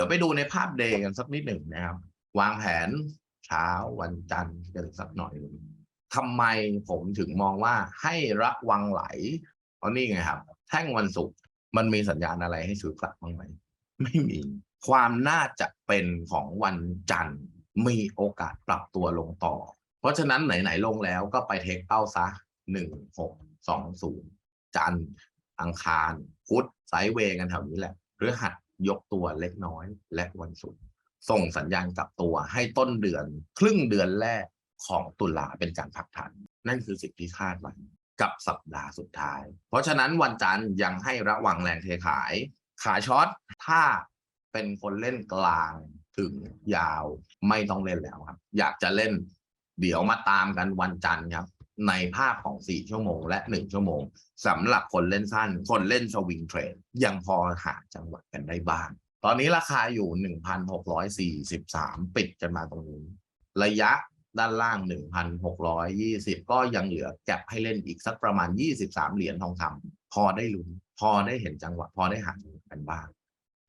ดี๋ยวไปดูในภาพเดย์กันสักนิดหนึ่งนะครับ วางแผนเช้าวันจันทร์กันสักหน่อยทำไมผมถึงมองว่าให้ระวังไหลเพราะนี่ไงครับ แท่งวันศุกร์มันมีสัญญาณอะไรให้ซื้อกลับบ้างไหมไม่มีความน่าจะเป็นของวันจันทร์มีโอกาสปรับตัวลงต่อ เพราะฉะนั้นไหน ๆ ลงแล้วก็ไปเทคเอาซะหนึ่งหกสองศูนย์จันทร์อังคารพุธไซเวย์กันแถวนี้แหละหรือหัด ยกตัวเล็กน้อยและวันศุกร์ส่งสัญญาณกลับตัวให้ต้นเดือน ครึ่งเดือนแรกของตุลาเป็นการพักฐาน นั่นคือสิ่งที่คาดไว้กับสัปดาห์สุดท้าย เพราะฉะนั้นวันจันทร์ยังให้ระวังแรงเทขาย ขาช็อตถ้าเป็นคนเล่นกลางถึงยาวไม่ต้องเล่นแล้วครับ อยากจะเล่น เดี๋ยวมาตามกันวันจันทร์ครับ ในภาพของ 4 ชั่วโมง และ 1 ชั่วโมงสำหรับคนเล่นสั้น คนเล่นสวิงเทรดยังพอหาจังหวะกันได้บ้าง ตอนนี้ราคาอยู่ 1,643 ปิดกันมาตรงนี้ ระยะด้านล่าง 1,620 ก็ยังเหลือแก็บให้เล่นอีกสักประมาณ 23 เหรียญทองคำพอได้ลุ้นพอได้เห็นจังหวะ พอได้หาจังหวะกันบ้าง